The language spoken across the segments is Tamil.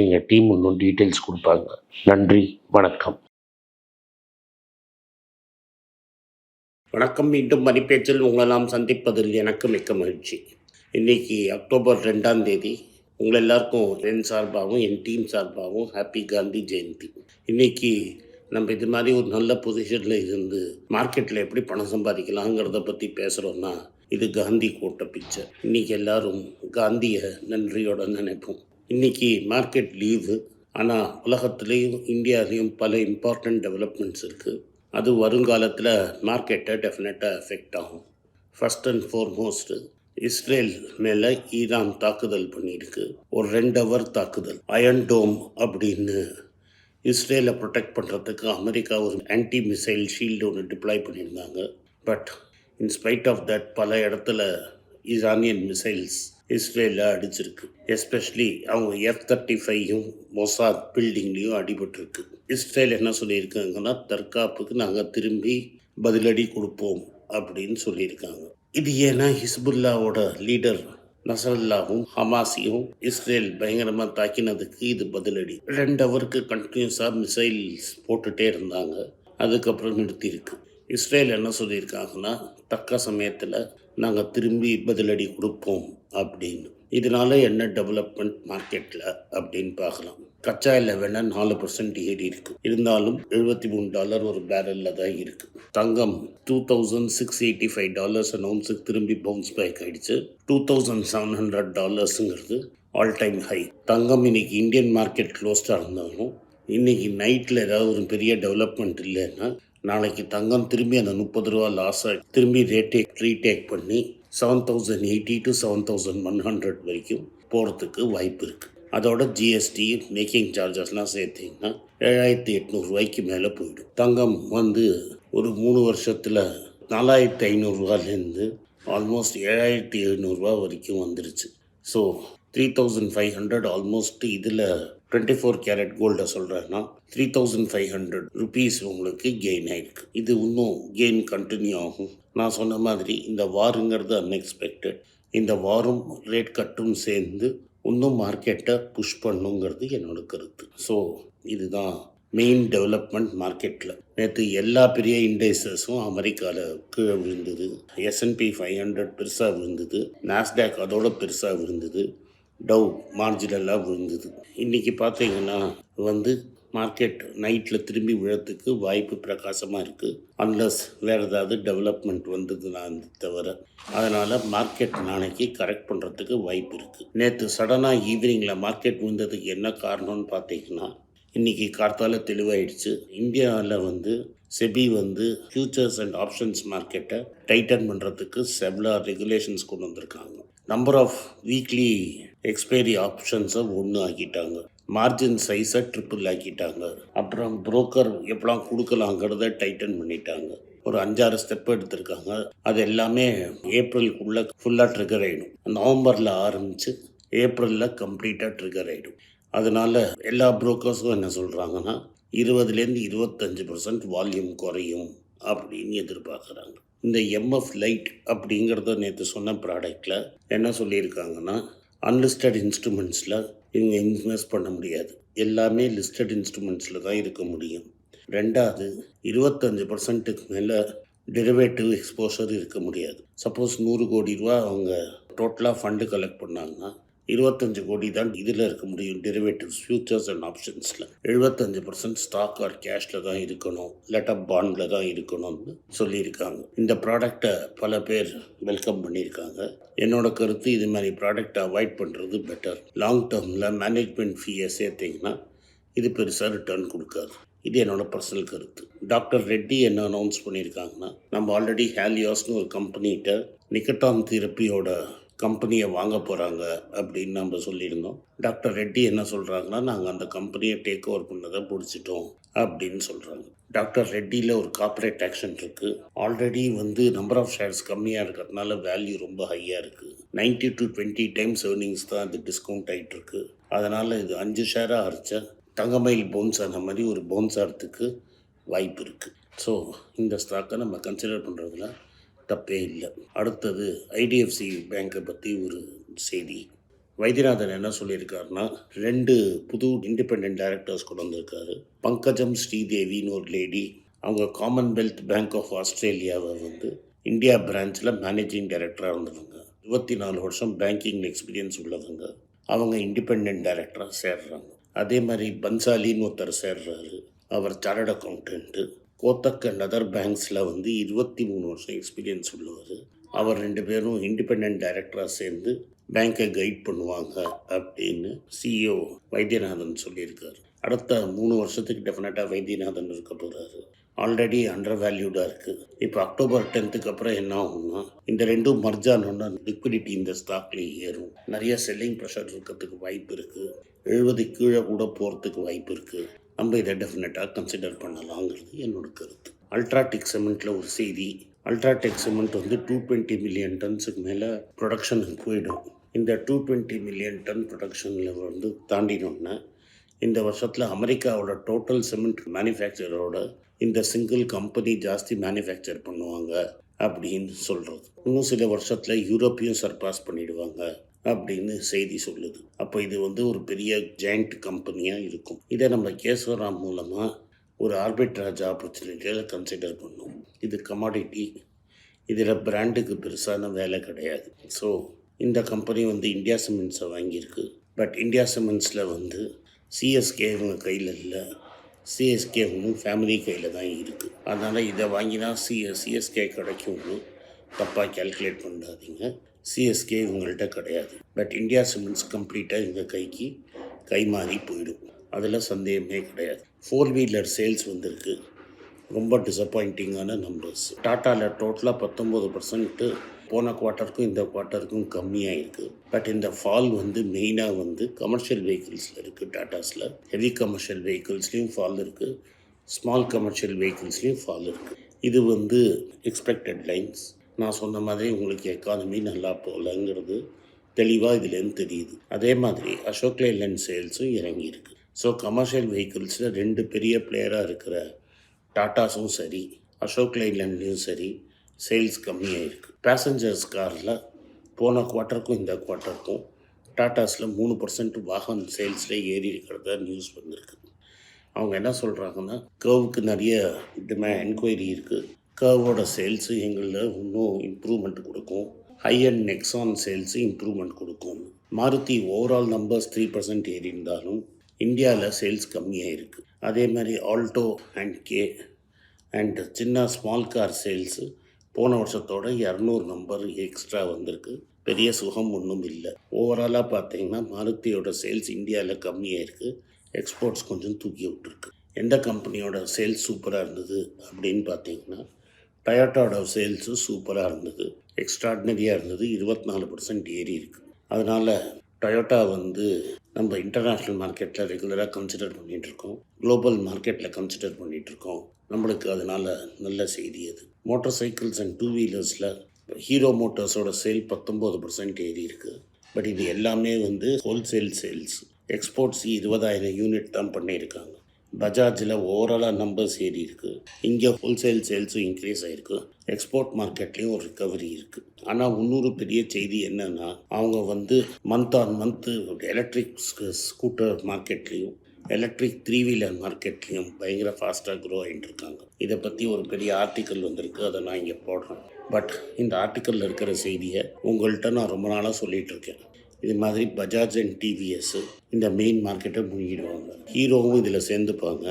எங்கள் டீம் இன்னும் டீட்டெயில்ஸ் கொடுப்பாங்க. நன்றி வணக்கம். வணக்கம் மீண்டும் மணிப்பேச்சில் உங்களெல்லாம் சந்திப்பதில் எனக்கு மிக்க மகிழ்ச்சி. இன்னைக்கு அக்டோபர் ரெண்டாம் தேதி உங்கள் எல்லாருக்கும் என் சார்பாகவும் என் டீம் சார்பாகவும் ஹாப்பி காந்தி ஜெயந்தி. இன்னைக்கு நம்ம இது மாதிரி ஒரு நல்ல பொசிஷனில் இருந்து மார்க்கெட்டில் எப்படி பணம் சம்பாதிக்கலாங்கிறத பற்றி பேசுகிறோன்னா இது காந்தி கோட்டை பிக்சர் இன்னைக்கு எல்லாரும் காந்தியை நன்றியோட நினைப்போம். இன்னைக்கு மார்க்கெட் லீவு ஆனால் உலகத்துலேயும் இந்தியாவிலையும் பல இம்பார்ட்டண்ட் டெவலப்மெண்ட்ஸ் இருக்குது அது வருங்காலத்தில் மார்க்கெட்டை டெஃபினட்டாக எஃபெக்ட் ஆகும். ஃபர்ஸ்ட் அண்ட் ஃபோர்மோஸ்ட்டு இஸ்ரேல் மேலே ஈரான் தாக்குதல் பண்ணியிருக்கு. ஒரு ரெண்டு ஹவர் தாக்குதல். அயன் டோம் அப்படின்னு இஸ்ரேலை ப்ரொடெக்ட் பண்ணுறதுக்கு அமெரிக்கா ஒரு ஆன்டி மிசைல் ஷீல்டு ஒன்று டிப்ளாய் பண்ணியிருந்தாங்க but in spite of that பல இடத்துல ஈரானியன் மிசைல்ஸ் இஸ்ரேலில் அடிச்சிருக்கு. எஸ்பெஷலி அவங்க எஃப் தேர்ட்டி ஃபைவும் மொசாத் பில்டிங்லேயும் அடிபட்டிருக்கு. இஸ்ரேல் என்ன சொல்லியிருக்காங்கன்னா தற்காப்புக்கு நாங்கள் திரும்பி பதிலடி கொடுப்போம் அப்படின்னு சொல்லியிருக்காங்க. இது ஏன்னா ஹிஸ்புல்லாவோட லீடர் நசரல்லாவும் ஹமாஸையும் இஸ்ரேல் பயங்கரமாக தாக்கினதுக்கு இது பதிலடி. ரெண்டு ஹவருக்கு கண்டினியூஸாக மிசைல்ஸ் போட்டுட்டே இருந்தாங்க. அதுக்கப்புறம் நிறுத்தியிருக்கு. இஸ்ரேல் என்ன சொல்லியிருக்காங்கன்னா தக்க சமயத்தில் நாங்கள் திரும்பி பதிலடி கொடுப்போம் அப்படின்னு. இதனால என்ன டெவலப்மெண்ட் மார்க்கெட்டில் அப்படின்னு பார்க்கலாம். கச்சா எண்ணெய் வேணா நாலு பர்சன்ட் ஏறி இருக்கு. இருந்தாலும் எழுபத்தி மூணு டாலர் ஒரு பேரலில் தான் இருக்கு. தங்கம் two thousand six eighty five dollars அனௌன்ஸுக்கு திரும்பி பவுன்ஸ் பேக் ஆயிடுச்சு. டூ தௌசண்ட் செவன் ஹண்ட்ரட் டாலர்ஸுங்கிறது ஆல் டைம் ஹை தங்கம் இன்னைக்கு இந்தியன் மார்க்கெட் க்ளோஸ்டாக இருந்தாலும் இன்னைக்கு நைட்டில் ஏதாவது ஒரு பெரிய டெவலப்மெண்ட் இல்லைன்னா நாளைக்கு தங்கம் திரும்பி அந்த முப்பது ரூபா லாஸ் ஆகி திரும்பி ரேட்டேக் ரீடேக் பண்ணி seven thousand eighty to seven thousand one hundred வரைக்கும் போகிறதுக்கு வாய்ப்பு இருக்குது அதோட ஜிஎஸ்டி மேக்கிங் சார்ஜஸ்லாம் சேர்த்திங்கன்னா ஏழாயிரத்தி எட்நூறுரூவாய்க்கு மேலே போயிடும். தங்கம் வந்து ஒரு மூணு வருஷத்தில் நாலாயிரத்தி ஐநூறுரூவாலேருந்து ஆல்மோஸ்ட் ஏழாயிரத்தி எழுநூறுரூவா வரைக்கும் வந்துருச்சு. So three thousand five hundred almost இதில் டுவெண்ட்டி ஃபோர் கேரட் கோல்டை சொல்கிறேன்னா three thousand five hundred rupees உங்களுக்கு கெயின் ஆயிருக்கு. இது இன்னும் கெயின் கண்டினியூ ஆகும். நான் சொன்ன மாதிரி இந்த வாருங்கிறது அன்எக்ஸ்பெக்டட் இந்த வாரும் ரேட் கட்டும் சேர்ந்து இன்னும் மார்க்கெட்டை புஷ் பண்ணுங்கிறது என்னோட கருத்து. ஸோ இதுதான் மெயின் டெவலப்மெண்ட் மார்க்கெட்டில் நேற்று எல்லா பெரிய இண்டஸ்ட்ரீஸும் அமெரிக்காவில் கீழே விழுந்தது. எஸ்என்பி ஃபைவ் ஹண்ட்ரட் பெருசாக விழுந்தது. நாஸ்டாக் அதோட பெருசாக விழுந்தது. டவ் மார்ஜினலாக விழுந்தது. இன்றைக்கி பார்த்தீங்கன்னா வந்து மார்க்கெட் நைட்டில் திரும்பி விழத்துக்கு வாய்ப்பு பிரகாசமாக இருக்குது அன்லஸ் வேறு ஏதாவது டெவலப்மெண்ட் வந்ததுன்னா தவிர. அதனால் மார்க்கெட் நாளைக்கு கரெக்ட் பண்ணுறதுக்கு வாய்ப்பு இருக்குது நேற்று சடனாக ஈவினிங்கில் மார்க்கெட் விழுந்ததுக்கு என்ன காரணம்னு பார்த்தீங்கன்னா இன்றைக்கி கார்த்தால தெளிவாயிடுச்சு. இந்தியாவில் வந்து செபி வந்து ஃபியூச்சர்ஸ் அண்ட் ஆப்ஷன்ஸ் மார்க்கெட்டை டைட்டன் பண்ணுறதுக்கு செவ்லா ரெகுலேஷன்ஸ் கொண்டு வந்திருக்காங்க. நம்பர் ஆஃப் வீக்லி எக்ஸ்பைரி ஆப்ஷன்ஸை ஒன்று ஆக்கிட்டாங்க. மார்ஜின் சைஸை ட்ரிப்பிள் ஆக்கிட்டாங்க. அப்புறம் புரோக்கர் எப்படிலாம் கொடுக்கலாங்கிறத டைட்டன் பண்ணிட்டாங்க. ஒரு அஞ்சாறு ஸ்டெப் எடுத்திருக்காங்க. அது எல்லாமே ஏப்ரலுக்குள்ளே ஃபுல்லாக ட்ரிகர் ஆகிடும் நவம்பரில் ஆரம்பித்து ஏப்ரலில் கம்ப்ளீட்டாக ட்ரிகர் ஆகிடும் அதனால் எல்லா புரோக்கர்ஸும் என்ன சொல்கிறாங்கன்னா இருபதுலேருந்து இருபத்தஞ்சி பர்சன்ட் வால்யூம் குறையும் அப்படின்னு எதிர்பார்க்குறாங்க. இந்த எம்எஃப் லைட் அப்படிங்கிறத நேற்று சொன்ன ப்ராடக்டில் என்ன சொல்லியிருக்காங்கன்னா அன்லிஸ்டட் இன்ஸ்ட்ருமெண்ட்ஸில் இவங்க இன்வெஸ்ட் பண்ண முடியாது. எல்லாமே லிஸ்டட் இன்ஸ்ட்ருமெண்ட்ஸில் தான் இருக்க முடியும். ரெண்டாவது இருபத்தஞ்சு பர்சன்ட்டுக்கு மேலே டெரிவேட்டிவ் எக்ஸ்போஷர் இருக்க முடியாது. சப்போஸ் நூறு கோடி ரூபா அவங்க டோட்டலாக ஃபண்டு கலெக்ட் பண்ணாங்கன்னா இருபத்தஞ்சு கோடி தான் இதில் இருக்க முடியும் டெரிவேட்டிவ்ஸ் ஃபியூச்சர்ஸ் அண்ட் ஆப்ஷன்ஸில் எழுபத்தஞ்சு பர்சன்ட் ஸ்டாக் ஆர் கேஷில் தான் இருக்கணும். லெட்டப் பாண்டில் தான் இருக்கணும்னு சொல்லியிருக்காங்க. இந்த ப்ராடக்டை பல பேர் வெல்கம் பண்ணியிருக்காங்க. என்னோட கருத்து இது மாதிரி ப்ராடக்டை அவாய்ட் பண்ணுறது பெட்டர் லாங் டேர்மில் மேனேஜ்மெண்ட் ஃபீயை சேர்த்திங்கன்னா இது பெருசாக ரிட்டர்ன் கொடுக்காது. இது என்னோட பர்சனல் கருத்து. டாக்டர் ரெட்டி என்ன அனௌன்ஸ் பண்ணியிருக்காங்கன்னா நம்ம ஆல்ரெடி ஹேலியாஸ்னு ஒரு கம்பெனிகிட்ட நிக்கட்டான் தெரப்பியோட கம்பெனியை வாங்க போகிறாங்க அப்படின்னு நம்ம சொல்லியிருந்தோம். டாக்டர் ரெட்டி என்ன சொல்கிறாங்கன்னா நாங்கள் அந்த கம்பெனியை டேக் ஓவர் பண்ணதை பிடிச்சிட்டோம் அப்படின்னு சொல்கிறாங்க டாக்டர் ரெட்டியில் ஒரு கார்ப்பரேட் ஆக்ஷன் இருக்குது ஆல்ரெடி வந்து நம்பர் ஆஃப் ஷேர்ஸ் கம்மியாக இருக்கிறதுனால வேல்யூ ரொம்ப ஹையாக இருக்குது ninety to twenty times earnings தான் அது டிஸ்கவுண்ட் ஆகிட்டு இருக்கு. அதனால் இது அஞ்சு ஷேராக அரைச்சா தங்கமயில் பவுன்ஸ் ஆன மாதிரி ஒரு பவுன்ஸ் ஆகிறதுக்கு வாய்ப்பு இருக்குது ஸோ இந்த ஸ்டாக்கை நம்ம கன்சிடர் பண்ணுறதுல தப்பே இல்லை. அடுத்தது ஐடிஎஃப்சி பேங்க்கை பற்றி ஒரு செய்தி. வைத்தியநாதன் என்ன சொல்லியிருக்காருன்னா ரெண்டு புது இண்டிபெண்ட் டைரக்டர்ஸ் கொண்டு வந்திருக்காரு. பங்கஜம் ஸ்ரீதேவின்னு ஒரு லேடி அவங்க காமன்வெல்த் பேங்க் ஆஃப் ஆஸ்திரேலியாவை வந்து இந்தியா பிரான்ச்சில் மேனேஜிங் டைரக்டராக இருந்தவங்க. இருபத்தி நாலு வருஷம் பேங்கிங் எக்ஸ்பீரியன்ஸ் உள்ளவங்க. அவங்க இண்டிபெண்ட் டைரக்டராக சேர்றாங்க. அதே மாதிரி பன்சாலின்னு ஒருத்தர் சேர்றாரு. அவர் chartered accountant Kotak and other பேங்க்ஸில் வந்து இருபத்தி மூணு வருஷம் எக்ஸ்பீரியன்ஸ் உள்ளவர். அவர் ரெண்டு பேரும் இண்டிபெண்ட் டைரக்டராக சேர்ந்து பேங்க்கை கைட் பண்ணுவாங்க அப்படின்னு சிஇஓ வைத்தியநாதன் சொல்லியிருக்காரு. அடுத்த மூணு வருஷத்துக்கு டெஃபினட்டாக வைத்தியநாதன் இருக்க போகிறாரு ஆல்ரெடி அண்டர் வேல்யூடாக இருக்குது இப்போ அக்டோபர் டென்த்துக்கு அப்புறம் என்ன ஆகும்னா இந்த ரெண்டும் மர்ஜ் ஆனோன்னா லிக்விடிட்டி இந்த ஸ்டாக்லேயே ஏறும். நிறைய செல்லிங் ப்ரெஷர் இருக்கிறதுக்கு வாய்ப்பு இருக்குது எழுபது கீழே கூட போகிறதுக்கு வாய்ப்பு இருக்குது நம்ம இதை டெஃபினட்டாக கன்சிடர் பண்ணலாங்கிறது என்னோட கருத்து. அல்ட்ராடெக் சிமெண்ட்டில் ஒரு செய்தி அல்ட்ராடெக் சிமெண்ட் வந்து டூ டுவெண்ட்டி மில்லியன் டன்ஸுக்கு மேலே ப்ரொடக்ஷனுக்கு போயிடும். இந்த டூ டுவெண்ட்டி மில்லியன் டன் ப்ரொடக்ஷனில் வந்து தாண்டினோன்னா இந்த வருஷத்தில் அமெரிக்காவோட டோட்டல் சிமெண்ட் மேனுஃபேக்சரோட இந்த சிங்கிள் கம்பெனி ஜாஸ்தி மேனுஃபேக்சர் பண்ணுவாங்க அப்படின்னு சொல்கிறது இன்னும் சில வருஷத்தில் யூரோப்பையும் சர்பாஸ் பண்ணிடுவாங்க. அப்படின்னு செய்தி சொல்லுது. அப்போ இது வந்து ஒரு பெரிய ஜாயிண்ட் கம்பெனியாக இருக்கும். இதை நம்ம கேசவராம் மூலமாக ஒரு ஆர்பிட்ராஜ் ஆப்பர்ச்சுனிட்டியில் கன்சிடர் பண்ணோம். இது கமாடிட்டி இதில் பிராண்டுக்கு பெருசான வேலை கிடையாது. ஸோ இந்த கம்பெனி வந்து இந்தியா சிமெண்ட்ஸை வாங்கியிருக்கு. பட் இந்தியா சிமெண்ட்ஸில் வந்து சிஎஸ்கே இவங்க கையில் இல்லை. சிஎஸ்கே ஒன்றும் ஃபேமிலி கையில் தான் இருக்குது அதனால் இதை வாங்கினா சி சிஎஸ்கே கிடைக்கும்னு தப்பாக கேல்குலேட் பண்ணாதீங்க. சிஎஸ்கே இவங்கள்ட்ட கிடையாது. பட் இந்தியா சிமெண்ட்ஸ் கம்ப்ளீட்டாக எங்கள் கைக்கு கை மாறி போயிடும். அதில் சந்தேகமே கிடையாது. ஃபோர் வீலர் சேல்ஸ் வந்திருக்கு. ரொம்ப டிசப்பாயிண்டிங்கான நம்பர்ஸ் டாட்டாவில் டோட்டலாக பத்தொம்போது பர்சன்ட்டு போன குவார்ட்டருக்கும் இந்த குவார்ட்டருக்கும் கம்மியாக இருக்குது பட் இந்த ஃபால் வந்து மெயினாக வந்து கமர்ஷியல் வெஹிக்கிள்ஸில் இருக்குது டாட்டாஸில் ஹெவி கமர்ஷியல் வெஹிக்கிள்ஸ்லேயும் ஃபால் இருக்குது ஸ்மால் கமர்ஷியல் வெஹிக்கிள்ஸ்லேயும் ஃபால் இருக்குது இது வந்து எக்ஸ்பெக்டட் லைன்ஸ் நான் சொன்ன மாதிரி உங்களுக்கு எக்கானமி நல்லா போகலங்கிறது தெளிவாக இதுலேருந்து தெரியுது. அதே மாதிரி அசோக் லைலண்ட் சேல்ஸும் இறங்கியிருக்கு ஸோ கமர்ஷியல் வெஹிக்கிள்ஸில் ரெண்டு பெரிய பிளேயராக இருக்கிற டாட்டாஸும் சரி அசோக் லைலண்ட்லேயும் சரி சேல்ஸ் கம்மியாக இருக்குது பேசஞ்சர்ஸ் காரில் போன குவார்ட்டருக்கும் இந்த குவார்ட்டருக்கும் டாட்டாஸில் மூணு பர்சன்ட் வாகன் சேல்ஸில் ஏறி இருக்கிறத நியூஸ் வந்திருக்கு. அவங்க என்ன சொல்கிறாங்கன்னா கர்வுக்கு நிறைய டிமே என்கொயரி இருக்குது கர்வோட சேல்ஸு எங்களில் இன்னும் இம்ப்ரூவ்மெண்ட் கொடுக்கும். High end Nexon sales improvement கொடுக்கும். Maruti overall numbers three percent ஏறி இருந்தாலும் இந்தியாவில் சேல்ஸ் கம்மியாக இருக்குது அதே மாதிரி ஆல்டோ அண்ட் கே அண்ட் சின்ன ஸ்மால் கார் சேல்ஸு போன வருஷத்தோட இரநூறு நம்பர் எக்ஸ்ட்ரா வந்திருக்கு. பெரிய சுகம் ஒன்றும் இல்லை. ஓவராலாக பார்த்தீங்கன்னா மாருதியோட சேல்ஸ் இந்தியாவில் கம்மியாக இருக்குது எக்ஸ்போர்ட்ஸ் கொஞ்சம் தூக்கி விட்டுருக்கு. எந்த கம்பெனியோட சேல்ஸ் சூப்பராக இருந்தது அப்படின்னு பார்த்தீங்கன்னா டயோட்டாவோட சேல்ஸும் சூப்பராக இருந்தது. எக்ஸ்ட்ராடினரியாக இருந்தது. இருபத்தி நாலு பர்சன்ட் ஏறி இருக்குது அதனால் டொயோட்டா வந்து நம்ம இன்டர்நேஷ்னல் மார்க்கெட்டில் ரெகுலராக கன்சிடர் பண்ணிகிட்ருக்கோம் குளோபல் மார்க்கெட்டில் கன்சிடர் பண்ணிகிட்ருக்கோம் நம்மளுக்கு அதனால் நல்ல செய்தி அது. மோட்டார் சைக்கிள்ஸ் அண்ட் டூ வீலர்ஸில் ஹீரோ மோட்டார்ஸோட சேல் பத்தொம்போது பர்சன்ட் ஏறி இருக்குது பட் இது எல்லாமே வந்து ஹோல்சேல் சேல்ஸ் எக்ஸ்போர்ட்ஸ் இருபதாயிரம் யூனிட் தான் பண்ணியிருக்காங்க. பஜாஜில் ஓவராலாக நம்பர்ஸ் ஏறி இருக்குது இங்கே ஹோல்சேல் சேல்ஸும் இன்க்ரீஸ் ஆகிருக்கு எக்ஸ்போர்ட் மார்க்கெட்லேயும் ஒரு ரிக்கவரி இருக்குது ஆனால் இன்னொரு பெரிய செய்தி என்னென்னா அவங்க வந்து month on month electric scooter மார்க்கெட்லேயும் electric three wheeler மார்க்கெட்லேயும் பயங்கர ஃபாஸ்ட்டாக க்ரோ ஆகிட்டு இருக்காங்க. இதை பற்றி ஒரு பெரிய ஆர்டிக்கல் வந்திருக்கு. அதை நான் இங்கே போடுறேன். பட் இந்த ஆர்டிக்கலில் இருக்கிற செய்தியை உங்கள்கிட்ட நான் ரொம்ப நாளாக சொல்லிகிட்டு இருக்கேன். இது மாதிரி பஜாஜ் அண்ட் டிவிஎஸ் இந்த மெயின் மார்க்கெட்டை முழுகிடுவாங்க. ஹீரோவும் இதில் சேர்ந்துப்பாங்க.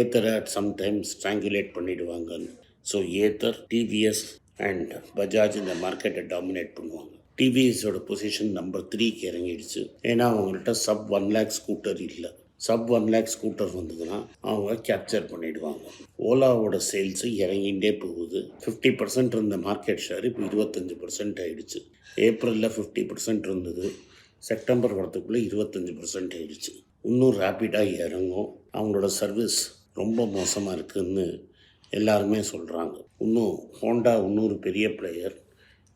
ஏத்தரை at sometimes strangulate பண்ணிடுவாங்கன்னு so Ather TVS and Bajaj இந்த மார்க்கெட்டை டாமினேட் பண்ணுவாங்க. டிவிஎஸோட பொசிஷன் நம்பர் த்ரீக்கு இறங்கிடுச்சு. ஏன்னா அவங்கள்ட்ட சப் ஒன் லேக் ஸ்கூட்டர் இல்லை. சப் ஒன் லேக் ஸ்கூட்டர் வந்ததுன்னா அவங்க கேப்சர் பண்ணிடுவாங்க. ஓலாவோட சேல்ஸு இறங்கிட்டே போகுது. ஃபிஃப்டி பர்சன்ட் இருந்த மார்க்கெட் ஷேர் இப்போ இருபத்தஞ்சி பர்சன்ட் ஆகிடுச்சு ஏப்ரலில் ஃபிஃப்டி பர்சன்ட் இருந்தது. செப்டம்பர் வரத்துக்குள்ளே இருபத்தஞ்சி பர்சன்ட் ஆகிடுச்சு இன்னும் ரேப்பிடாக இறங்கும். அவங்களோட சர்வீஸ் ரொம்ப மோசமாக இருக்குதுன்னு எல்லாருமே சொல்கிறாங்க இன்னும் ஹோண்டா இன்னொரு பெரிய பிளேயர்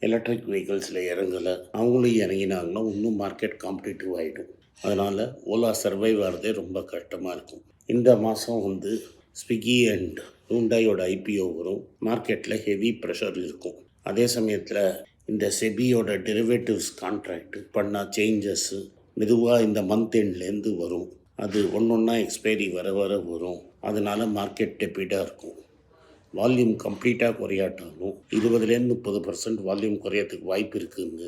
எலக்ட்ரிக் வெஹிக்கிள்ஸில் இறங்கலை. அவங்களும் இறங்கினாங்கன்னா இன்னும் மார்க்கெட் காம்படிட்டிவ் ஆகிடும் அதனால் ஓலா சர்வைவ் ஆகிறதே ரொம்ப கஷ்டமாக இருக்கும். இந்த மாதம் வந்து ஸ்விக்கி அண்ட் ஹூண்டாயோட ஐபிஓ வரும். மார்க்கெட்டில் ஹெவி ப்ரெஷர் இருக்கும். அதே சமயத்தில் இந்த செபியோட டெரிவேட்டிவ்ஸ் கான்ட்ராக்ட் பண்ண சேஞ்சஸ்ஸு மெதுவாக இந்த மந்த் எண்ட்லேருந்து வரும். அது ஒன்று ஒன்றா எக்ஸ்பைரி வர வர வரும். அதனால் மார்க்கெட் டெப்பிடாக இருக்கும். வால்யூம் கம்ப்ளீட்டாக குறையாட்டாலும் இருபதுலேருந்து முப்பது பர்சன்ட் வால்யூம் குறையறதுக்கு வாய்ப்பு இருக்குதுங்க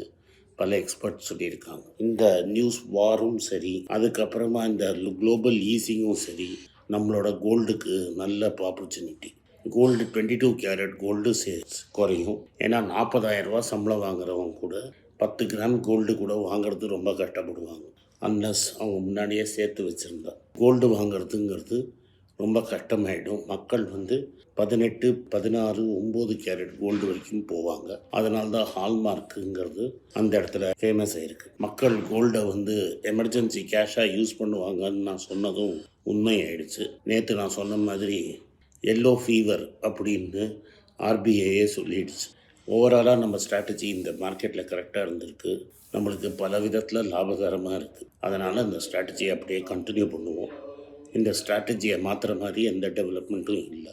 பல எக்ஸ்பர்ட் சொல்லியிருக்காங்க. இந்த நியூஸ் வாரும் சரி அதுக்கப்புறமா இந்த குளோபல் ஈஸிங்கும் சரி நம்மளோட கோல்டுக்கு நல்ல opportunity gold twenty two carat gold sales குறையும். ஏன்னா 40000 ரூபாய் சம்பளம் வாங்குறவங்க கூட பத்து கிராம் கோல்டு கூட வாங்குறது ரொம்ப கஷ்டப்படுவாங்க. அன்லஸ் அவங்க முன்னாடியே சேர்த்து வச்சுருந்தா. கோல்டு வாங்குறதுங்கிறது ரொம்ப கஷ்டமாயிடும். மக்கள் வந்து பதினெட்டு பதினாறு ஒம்பது கேரட் கோல்டு வரைக்கும் போவாங்க. அதனால தான் ஹால்மார்க்குங்கிறது அந்த இடத்துல ஃபேமஸ் ஆயிருக்கு. மக்கள் கோல்டை வந்து எமர்ஜென்சி கேஷாக யூஸ் பண்ணுவாங்கன்னு நான் சொன்னதும் உண்மையாயிடுச்சு. நேற்று நான் சொன்ன மாதிரி எல்லோ ஃபீவர் அப்படின்னு ஆர்பிஐயே சொல்லிடுச்சு. ஓவராலாக நம்ம ஸ்ட்ராட்டஜி இந்த மார்க்கெட்டில் கரெக்டாக இருந்திருக்கு. நம்மளுக்கு பல விதத்தில் லாபகரமாக இருக்குது அதனால் இந்த ஸ்ட்ராட்டஜியை அப்படியே கண்டினியூ பண்ணுவோம். இந்த ஸ்ட்ராட்டஜியை மாற்றுற மாதிரி எந்த டெவலப்மெண்ட்டும் இல்லை.